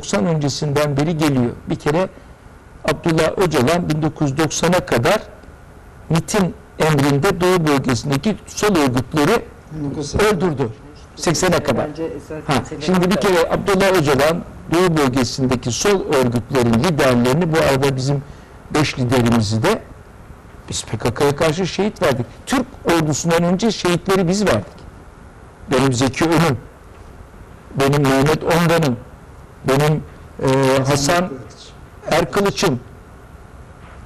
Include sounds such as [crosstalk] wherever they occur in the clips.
1990 öncesinden beri geliyor. Bir kere Abdullah Öcalan 1990'a kadar MIT'in emrinde Doğu bölgesindeki sol örgütleri öldürdü. 80'e kadar. Ha, şimdi bir kere Abdullah Öcalan Doğu bölgesindeki sol örgütlerin liderlerini bu arada bizim beş liderimizi de biz PKK'ya karşı şehit verdik. Türk ordusundan önce şehitleri biz verdik. Benim Zeki Önüm, benim Mehmet Ondan'ım, benim e, Hasan Erkılıç'ım,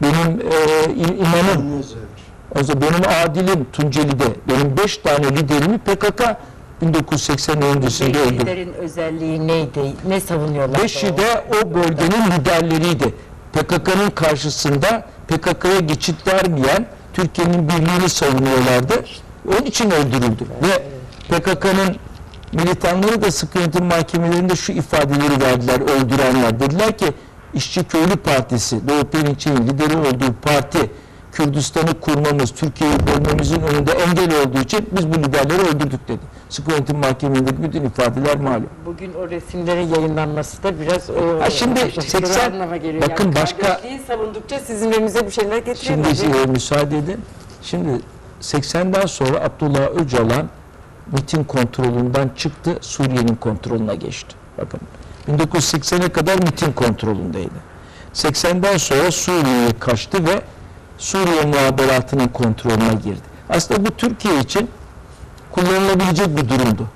benim e, İmam'ım, o zaman benim Adil'im Tunceli'de, benim beş tane liderimi PKK 1980 öncesinde öldürdü. Liderin özelliği neydi? Ne savunuyorlar? Beşi de o bölgenin liderleriydi. PKK'nın karşısında PKK'ya geçit vermeyen Türkiye'nin birliğini savunuyorlardı. Onun için öldürüldü. Ve PKK'nın militanları da sıkı yönetim mahkemelerinde şu ifadeleri verdiler öldürenler. Dediler ki İşçi Köylü Partisi, Doğu Perinçek'in lideri olduğu parti Kürdistan'ı kurmamız, Türkiye'yi bölmemizin önünde engel olduğu için biz bu liderleri öldürdük dedi. Sıkı yönetim mahkemelerindeki bütün ifadeler malum. Bugün o resimlerin yayınlanması da biraz o Ha, şimdi o- 80 anlama geliyor. bakın yani başka- savundukça sizin önünüze bir şeyler getiriyor. Şimdi e, müsaade edin. Şimdi 80'den sonra Abdullah Öcalan MIT'in kontrolünden çıktı, Suriye'nin kontrolüne geçti. Bakın 1980'e kadar MIT'in kontrolündeydi. 80'den sonra Suriye'ye kaçtı ve Suriye muhaberatının kontrolüne girdi. Aslında bu Türkiye için kullanılabilecek bir durumdu.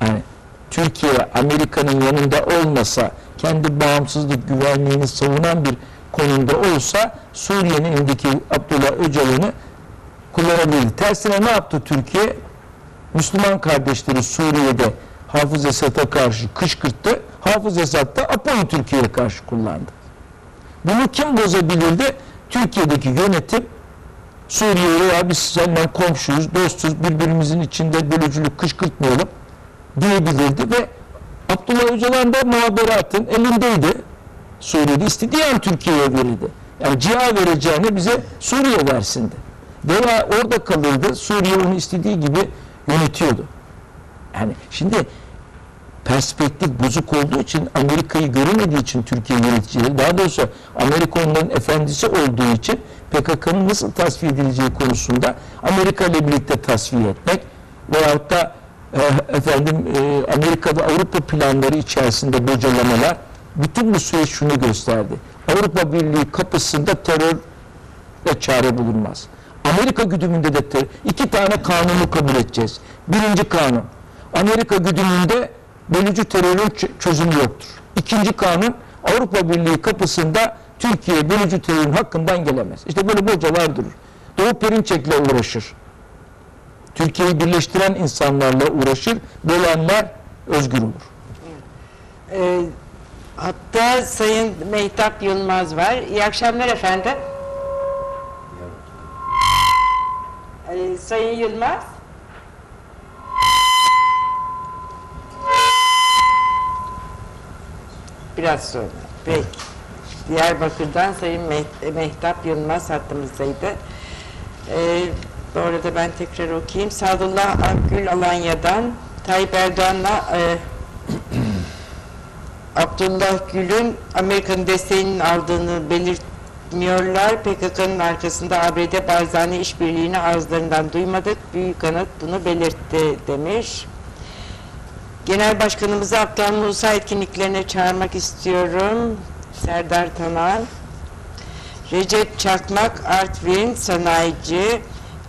Yani Türkiye Amerika'nın yanında olmasa kendi bağımsızlık güvenliğini savunan bir konumda olsa Suriye'nin elindeki Abdullah Öcalan'ı kullanabilirdi. Tersine ne yaptı Türkiye? Müslüman kardeşleri Suriye'de Hafız Esad'a karşı kışkırttı. Hafız Esad da Apo'yu Türkiye'ye karşı kullandı. Bunu kim bozabilirdi? Türkiye'deki yönetim Suriye'ye ya biz senden komşuyuz, dostuz, birbirimizin içinde bölücülük kışkırtmayalım diyebilirdi ve Abdullah Öcalan da muhaberatın elindeydi. Suriye'de istediği an Türkiye'ye verirdi. Yani ciha vereceğini bize Suriye versindi. Veya orada kalırdı, Suriye onu istediği gibi yönetiyordu. Yani şimdi perspektif bozuk olduğu için Amerika'yı göremediği için Türkiye yöneticileri daha doğrusu Amerika onların efendisi olduğu için PKK'nın nasıl tasfiye edileceği konusunda Amerika ile birlikte tasfiye etmek veyahut da e, efendim e, Amerika'da Avrupa planları içerisinde bocalamalar bütün bu süreç şunu gösterdi. Avrupa Birliği kapısında terörle çare bulunmaz. Amerika güdümünde de terör. iki tane kanunu kabul edeceğiz. Birinci kanun. Amerika güdümünde bölücü terörün çözümü yoktur. İkinci kanun Avrupa Birliği kapısında Türkiye bölücü terörün hakkından gelemez. İşte böyle bocalar durur. Doğu Perinçek'le uğraşır. Türkiye'yi birleştiren insanlarla uğraşır. Bölenler özgür olur. Ee, hatta Sayın Mehtap Yılmaz var. İyi akşamlar efendim. Ee, Sayın Yılmaz. Biraz sonra. Peki. Diyarbakır'dan Sayın Meh- Mehtap Yılmaz hattımızdaydı. Ee, bu arada ben tekrar okuyayım. Sadullah Akgül Alanya'dan Tayyip Erdoğan'la e, [clears throat] Abdullah Gül'ün Amerika'nın desteğinin aldığını belirtmiyorlar. PKK'nın arkasında ABD barzani işbirliğini ağızlarından duymadık. Büyük Anıt bunu belirtti demiş. Genel Başkanımızı Aptal Musa etkinliklerine çağırmak istiyorum. Serdar Tanal. Recep Çakmak Artvin sanayici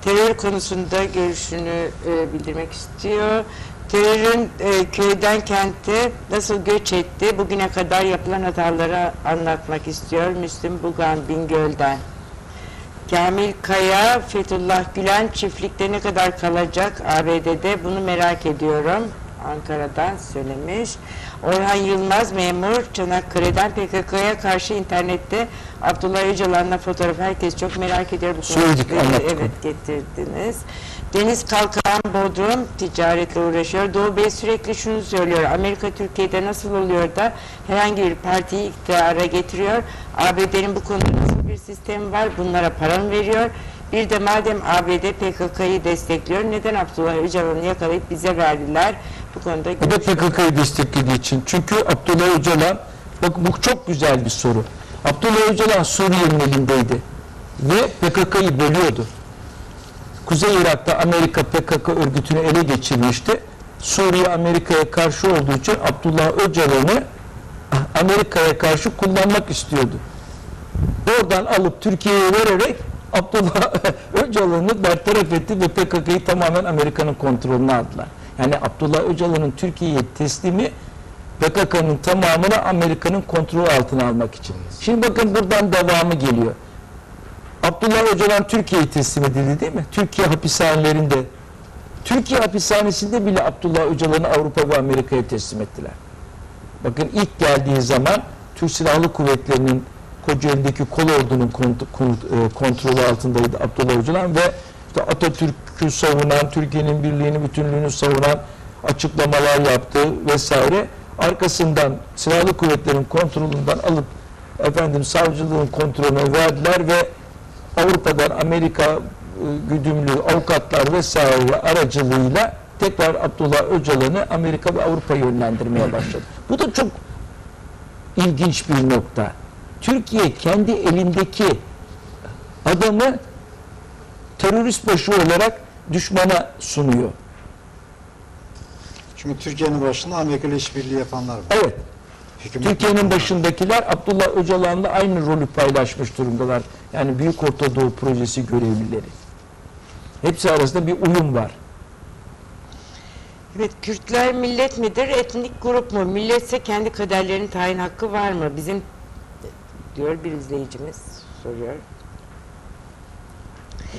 terör konusunda görüşünü e, bildirmek istiyor. Terörün e, köyden kente nasıl göç etti bugüne kadar yapılan hataları anlatmak istiyor Müslüm Bugan Bingöl'den. Kamil Kaya, Fethullah Gülen çiftlikte ne kadar kalacak ABD'de bunu merak ediyorum. Ankara'dan söylemiş. Orhan Yılmaz memur Çanakkale'den PKK'ya karşı internette Abdullah Öcalan'la fotoğraf herkes çok merak ediyor. Bu Söyledik, anlattık Evet getirdiniz. Deniz Kalkan Bodrum ticaretle uğraşıyor. Doğu Bey sürekli şunu söylüyor. Amerika Türkiye'de nasıl oluyor da herhangi bir partiyi iktidara getiriyor. ABD'nin bu konuda nasıl bir sistemi var? Bunlara para mı veriyor? Bir de madem ABD PKK'yı destekliyor neden Abdullah Öcalan'ı yakalayıp bize verdiler? Bu konuda Bu da PKK'yı desteklediği için. Çünkü Abdullah Öcalan, bak bu çok güzel bir soru. Abdullah Öcalan Suriye'nin elindeydi ve PKK'yı bölüyordu. Kuzey Irak'ta Amerika PKK örgütünü ele geçirmişti. Suriye Amerika'ya karşı olduğu için Abdullah Öcalan'ı Amerika'ya karşı kullanmak istiyordu. Oradan alıp Türkiye'ye vererek Abdullah [laughs] Öcalan'ı bertaraf etti ve PKK'yı tamamen Amerika'nın kontrolüne aldılar. Yani Abdullah Öcalan'ın Türkiye'ye teslimi PKK'nın tamamını Amerika'nın kontrol altına almak için. Şimdi bakın buradan devamı geliyor. Abdullah Öcalan Türkiye'ye teslim edildi değil mi? Türkiye hapishanelerinde. Türkiye hapishanesinde bile Abdullah Öcalan'ı Avrupa ve Amerika'ya teslim ettiler. Bakın ilk geldiği zaman Türk Silahlı Kuvvetleri'nin Kocaeli'deki kol ordunun e, kontrolü altındaydı Abdullah Öcalan ve işte Atatürk'ü savunan, Türkiye'nin birliğini, bütünlüğünü savunan açıklamalar yaptı vesaire. Arkasından Silahlı Kuvvetlerin kontrolünden alıp efendim savcılığın kontrolüne verdiler ve Avrupa'dan Amerika e, güdümlü avukatlar vesaire aracılığıyla tekrar Abdullah Öcalan'ı Amerika ve Avrupa yönlendirmeye başladı. Bu da çok ilginç bir nokta. Türkiye kendi elindeki adamı terörist başı olarak düşmana sunuyor. Çünkü Türkiye'nin başında Amerika ile işbirliği yapanlar var. Evet. Hükümet Türkiye'nin başındakiler Abdullah Öcalan'la aynı rolü paylaşmış durumdalar. Yani Büyük Orta Doğu Projesi görevlileri. Hepsi arasında bir uyum var. Evet, Kürtler millet midir, etnik grup mu? Milletse kendi kaderlerinin tayin hakkı var mı? Bizim diyor bir izleyicimiz soruyor.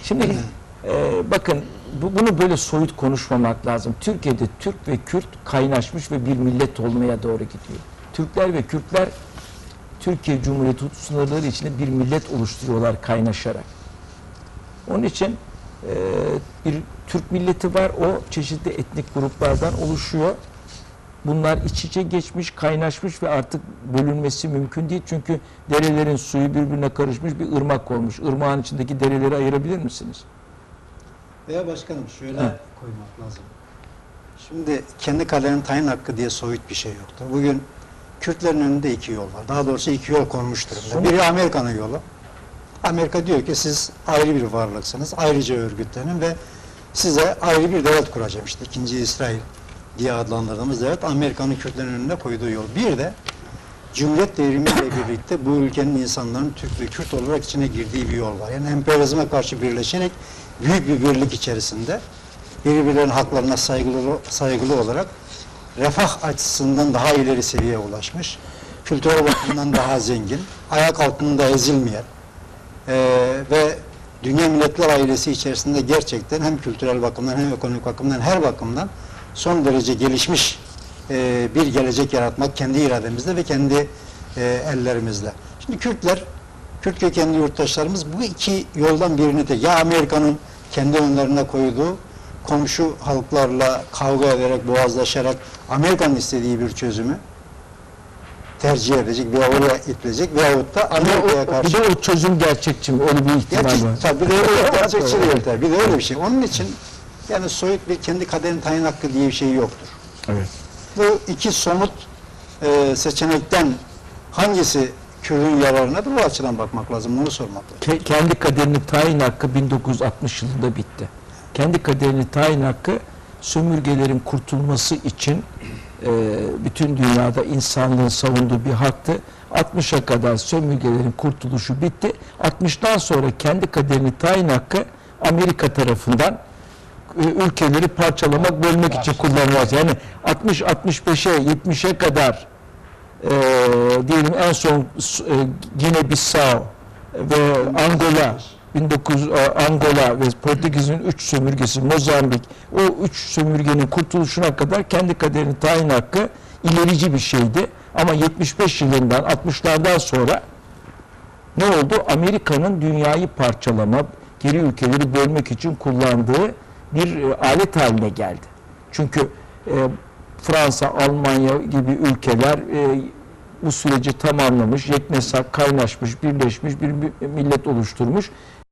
Şimdi e, bakın bu, bunu böyle soyut konuşmamak lazım. Türkiye'de Türk ve Kürt kaynaşmış ve bir millet olmaya doğru gidiyor. Türkler ve Kürtler Türkiye Cumhuriyeti sınırları içinde bir millet oluşturuyorlar kaynaşarak. Onun için e, bir Türk milleti var. O çeşitli etnik gruplardan oluşuyor. Bunlar iç içe geçmiş, kaynaşmış ve artık bölünmesi mümkün değil. Çünkü derelerin suyu birbirine karışmış bir ırmak olmuş. Irmağın içindeki dereleri ayırabilir misiniz? Veya başkanım şöyle Evet. koymak lazım. Şimdi kendi kaderinin tayin hakkı diye soyut bir şey yoktur. Bugün Kürtlerin önünde iki yol var. Daha doğrusu iki yol konmuş durumda. Son- Biri Amerika'nın yolu. Amerika diyor ki siz ayrı bir varlıksınız. Ayrıca örgütlenin ve size ayrı bir devlet kuracağım. İşte ikinci İsrail diye adlandırdığımız devlet Amerika'nın Kürtlerin önünde koyduğu yol. Bir de Cumhuriyet devrimiyle birlikte bu ülkenin insanların Türk ve Kürt olarak içine girdiği bir yol var. Yani emperyalizme karşı birleşerek büyük bir birlik içerisinde birbirlerinin haklarına saygılı, saygılı olarak refah açısından daha ileri seviyeye ulaşmış, kültürel bakımdan daha zengin, ayak altında ezilmeyen eee, ve Dünya Milletler ailesi içerisinde gerçekten hem kültürel bakımdan hem ekonomik bakımdan her bakımdan son derece gelişmiş eee, bir gelecek yaratmak kendi irademizle ve kendi eee, ellerimizle. Şimdi Kürtler, Kürt kökenli yurttaşlarımız bu iki yoldan birini de ya Amerika'nın kendi önlerine koyduğu komşu halklarla kavga ederek, boğazlaşarak Amerika'nın istediği bir çözümü tercih edecek veya oraya itilecek veyahut da Amerika'ya Bir karşı de o çözüm gerçekçi mi? Öyle bir ihtimal Gerçek, var. tabii bir de öyle gerçekçi değil tabii. Bir de öyle bir şey. Onun için yani soyut bir kendi kaderini tayin hakkı diye bir şey yoktur. Evet. Bu iki somut e, seçenekten hangisi Kürt'ün yararınadır bu açıdan bakmak lazım. Bunu sormak lazım. Ke- kendi kaderini tayin hakkı 1960 yılında bitti. Kendi kaderini tayin hakkı sömürgelerin kurtulması için e, bütün dünyada insanlığın savunduğu bir haktı. 60'a kadar sömürgelerin kurtuluşu bitti. 60'tan sonra kendi kaderini tayin hakkı Amerika tarafından ülkeleri parçalamak, bölmek için kullanılmaz. Yani 60-65'e, 70'e kadar e, diyelim en son e, Gine Bissau ve Angola 19 e, Angola ve Portekiz'in 3 sömürgesi Mozambik o 3 sömürgenin kurtuluşuna kadar kendi kaderini tayin hakkı ilerici bir şeydi. Ama 75 yılından 60'lardan sonra ne oldu? Amerika'nın dünyayı parçalama, geri ülkeleri bölmek için kullandığı bir e, alet haline geldi. Çünkü e, Fransa, Almanya gibi ülkeler e, bu süreci tamamlamış, yeknesak kaynaşmış, birleşmiş bir mi- millet oluşturmuş.